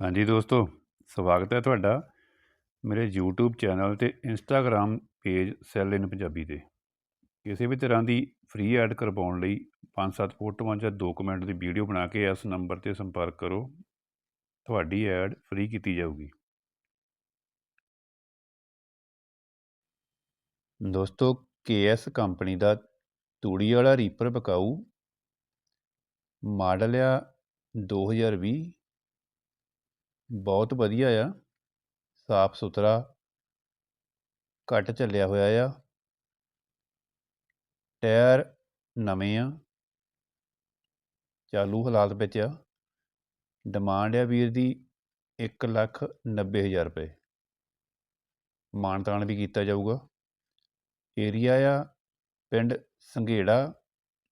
ਹਾਂਜੀ ਦੋਸਤੋ, ਸਵਾਗਤ ਹੈ ਤੁਹਾਡਾ ਮੇਰੇ YouTube ਚੈਨਲ ਤੇ Instagram ਪੇਜ ਸੈਲ ਇਨ ਪੰਜਾਬੀ ਤੇ। ਕਿਸੇ ਵੀ ਤਰ੍ਹਾਂ ਦੀ ਫ੍ਰੀ ਐਡ ਕਰਵਾਉਣ ਲਈ 5-7 ਫੋਟੋਆਂ ਜਾਂ ਡਾਕੂਮੈਂਟ ਦੀ ਵੀਡੀਓ ਬਣਾ ਕੇ ਇਸ ਨੰਬਰ ਤੇ ਸੰਪਰਕ ਕਰੋ। ਤੁਹਾਡੀ ਐਡ ਫ੍ਰੀ ਕੀਤੀ ਜਾਊਗੀ। ਦੋਸਤੋ KS ਕੰਪਨੀ ਦਾ ਤੂੜੀ ਵਾਲਾ ਰੀਪਰ ਬਕਾਊ ਮਾਡਲ ਆ 2020 ਬਹੁਤ ਵਧੀਆ ਆ। ਸਾਫ਼ ਸੁਥਰਾ। ਘੱਟ ਚੱਲਿਆ ਹੋਇਆ ਆ। ਟਾਇਰ ਨਵੇਂ ਆ। ਚਾਲੂ ਹਾਲਾਤ ਵਿੱਚ ਆ। ਡਿਮਾਂਡ ਆ ਵੀਰ ਦੀ 1 ਲੱਖ 90 ਹਜ਼ਾਰ ਰੁਪਏ। ਮਾਨਤਾਨ ਵੀ ਕੀਤਾ ਜਾਊਗਾ। ਏਰੀਆ ਆ ਪਿੰਡ ਸੰਘੇੜਾ,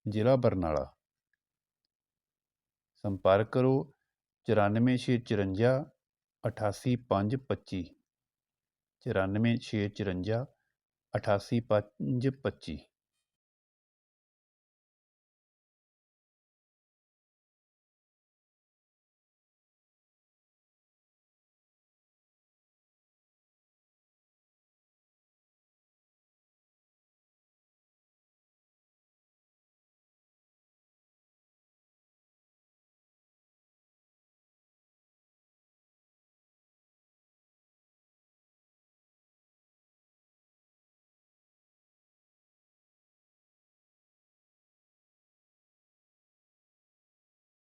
ਜ਼ਿਲ੍ਹਾ ਬਰਨਾਲਾ। ਸੰਪਰਕ ਕਰੋ ਚੁਰਾਨਵੇਂ ਛੇ ਚੁਰੰਜਾ ਅਠਾਸੀ ਪੰਜ ਪੱਚੀ। ਚੁਰਾਨਵੇਂ ਛੇ ਚੁਰੰਜਾ ਅਠਾਸੀ ਪੰਜ ਪੱਚੀ।